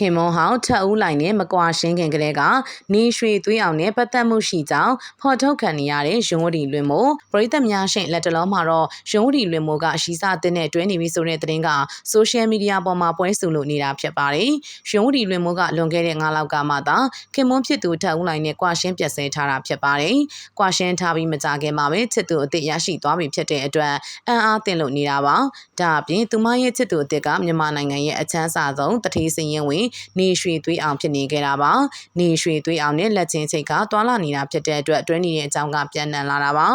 ခင်မွန်ဟောင်းထက်ဦးလိုက်နဲ့မကွာရှင်းခင်ကလေးကနေရွှေသွေးအောင်နဲ့ပတ်သက်မှုရှိကြောင်းဖော်ထုတ်ခံနေရတဲ့ရုံးဝတီလွင်မို့ပရိသတ်များရှင်လက်တလုံးမှာတော့ရုံးဝတီလွင်မို့ကရှိစတဲ့နဲ့တွဲနေပြီဆိုတဲ့သတင်းကဆိုရှယ်မီဒီယာပေါ်မှာပွဲဆိုလို့နေတာဖြစ်ပါတယ်။ရုံးဝတီလွင်မို့ကလွန်ခဲ့တဲ့9လောက်ကမှသာခင်မွန်ဖြစ်သူထက်ဦးလိုက်နဲ့ကွာရှင်းပြက်ဆဲထားတာဖြစ်ပါတယ်။ကွာရှင်းထားပြီးမကြခင်မှာပဲချစ်သူအစ်စ်ရရှိသွားပြီဖြစ်တဲ့အတွက်အံ့အားသင့်လို့နေတာပါ။ဒါအပြင်သူမရဲ့ချစ်သူအစ်စ်ကမြန်မာနိုင်ငံရဲ့အချမ်းစာဆုံးတတိစင်ရင်ဝင်နေရွှေသွေးအောင်ဖြစ်နေခဲ့တာပါနေရွှေသွေးအောင်နဲ့လက်ချင်းချိတ်ကတွာလာနေတာဖြစ်တဲ့အတွက်အတွင်းနေတဲ့အကြောင်းကပြန်နံလာတာပါ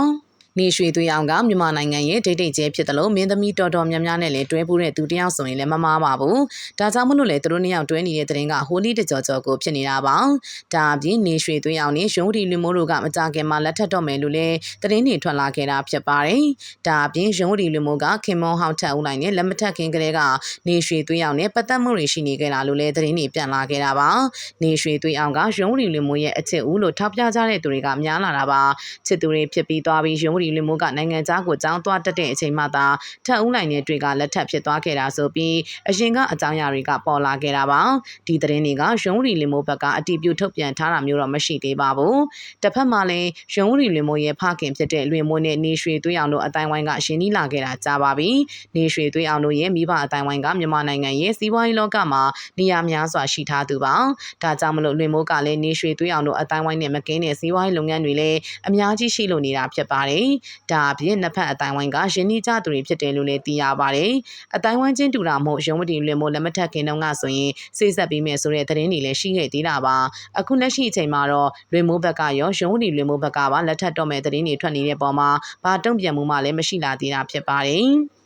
နေရွှေသွေးအောင်ကမြန်မာနိုင်ငံရဲ့ဒိတ်ဒိတ်ကျဲဖြစ်တယ်လို့မင်းသမီးတော်တော်များများနဲ့လည်းတွဲပူးတဲ့သူတယောက်ဆိုရင်လည်းမမားပါဘူး။ဒါကြောင့်မလို့လေသူတို့နှစ်ယောက်တွဲနေတဲ့တဲ့ရင်ကဟိုလီတကြော်ကြော်ကိုဖြစ်နေတာပါ။ဒါအပြင်နေရွှေသွေးအောင်နဲ့ရုံးဒီလူမိုးတို့ကမကြခင်မှာလက်ထပ်တော့မယ်လို့လည်းတဲ့င်းတွေထွက်လာခဲ့တာဖြစ်ပါတယ်။ဒါအပြင်ရုံးဒီလူမိုးကခင်မွန်ဟောက်ထက်ဦးလိုက်နဲ့လက်မထက်ခင်ကလေးကနေရွှေသွေးအောင်နဲ့ပတ်သက်မှုတွေရှိနေကြတာလို့လည်းတဲ့င်းတွေပြန်လာခဲ့တာပါ။နေရွှေသွေးအောင်ကရုံးဒီလူမိုးရဲ့အချစ်ဦးလို့ထောက်ပြကြတဲ့သူတွေကများလာတာပါ။ချစ်သူတွေဖြစ်ပြီးသွားပြီးရုံးဒီလူမိုးကနိုင်ငံသားကိုကြောင်းသွားတက်တဲ့အချိန်မှသာထက်ဦးနိုင်တဲ့တွေကလက်ထပ်ဖြစ်သွားခဲ့တာဆိုပြီးအရင်ကအကြောင်းအရာတွေကပေါ်လာခဲ့တာပါဒီသတင်းတွေကရုံးရီလီမိုဘက်ကအတီးပြုတ်ထုတ်ပြန်ထားတာမျိုးတော့မရှိသေးပါဘူးတစ်ဖက်မှာလည်းရုံးရီလီမိုရဲ့ဖခင်ဖြစ်တဲ့လွင်မိုးနဲ့နေရွှေသွေးအောင်တို့အတိုင်းဝိုင်းကရှင်နီးလာခဲ့တာကြားပါပြီနေရွှေသွေးအောင်တို့ရဲ့မိဘအတိုင်းဝိုင်းကမြန်မာနိုင်ငံရဲ့စီးပွားရေးလောကမှာနေရာများစွာရှိထားသူပါဒါကြောင့်မလို့လွင်မိုးကလည်းနေရွှေသွေးအောင်တို့အတိုင်းဝိုင်းနဲ့မကင်းတဲ့စီးပွားရေးလုပ်ငန်းတွေလည်းအများကြီးရှိလို့နေတာဖြစ်ပါတယ်ဒါအပြင်နှစ်ဖက်အတိုင်းဝိုင်းကရင်းနှီးကြသူတွေဖြစ်တယ်လို့လည်းသိရပါတယ်။အတိုင်းဝိုင်းချင်းတူတာမို့ရုံးမတီလွင်မို့လက်မထက်ခင်တုန်းကဆိုရင်စိတ်ဆက်ပြီးမယ်ဆိုတဲ့သတင်းတွေလည်းရှိခဲ့သေးတာပါ။အခုလက်ရှိအချိန်မှာတော့လွင်မိုးဘက်ကရောရုံးမတီလွင်မိုးဘက်ကပါလက်ထက်တော့မဲ့သတင်းတွေထွက်နေတဲ့ပုံမှာဘာတုံ့ပြန်မှုမှလည်းမရှိလာသေးတာဖြစ်ပါတယ်။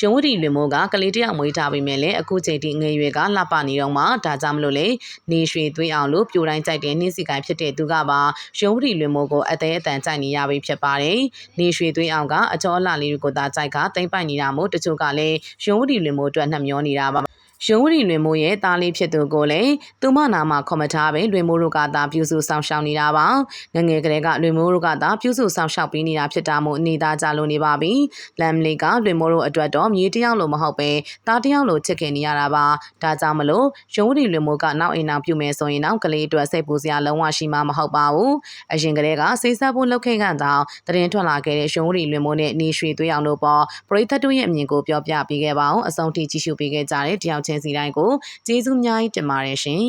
ရုံဝတီလွင်မိုးကကလေးတယောက်မွေးထားပြီးမြဲလေအခုချိန်ထိငယ်ရွယ်ကလှပနေတော့မှဒါကြောင့်မလို့လေနေရွှေသွေးအောင်လို့ပြိုတိုင်းကြိုက်တဲ့နှင်းစီကိုင်ဖြစ်တဲ့သူကပါရုံဝတီလွင်မိုးကိုအသေးအတန်ကြိုက်နေရပြီဖြစ်ပါတယ်နေရွှေသွေးအောင်ကအကျော်အလှလေးကိုသာကြိုက်ကတိမ့်ပိုက်နေတာမို့တချို့ကလည်းရုံဝတီလွင်မိုးအတွက်နှမျောနေတာပါ ရုံးဝရီလွင်မိုးရဲ့သားလေးဖြစ်သူကိုလည်းသူမနာမှာခေါ်မထားပဲလွင်မိုးတို့ကသာပြုစုဆောင်ရှောက်နေတာပါငငယ်ကလေးကလွင်မိုးတို့ကသာပြုစုဆောင်ရှောက်ပေးနေတာဖြစ်တာမို့အနေသားကြလို့နေပါပြီလမ်လေးကလွင်မိုးတို့အတွက်တော့မြေတယောက်လိုမဟုတ်ပဲသားတယောက်လိုချစ်ခင်နေရတာပါဒါကြောင့်မလို့ရုံးဝရီလွင်မိုးကနောက်အိမ်နောက်ပြုမယ်ဆိုရင်တော့ကလေးအတွက်စိတ်ပူစရာလုံးဝရှိမှာမဟုတ်ပါဘူးအရင်ကလေးကစိတ်ဆက်ဖို့လုပ်ခဲ့ကန်တောင်တရင်ထွက်လာခဲ့တဲ့ရုံးဝရီလွင်မိုးနဲ့နေရွှေသွေးအောင်တို့ပေါ်ပရိသတ်တို့ရဲ့အမြင်ကိုပြောပြပေးခဲ့ပါအောင်အဆုံးထိကြည့်ရှုပေးခဲ့ကြတဲ့တယောက်ချင်းစီတိုင်းကိုကျေးဇူးအများကြီးတင်ပါတယ်ရှင်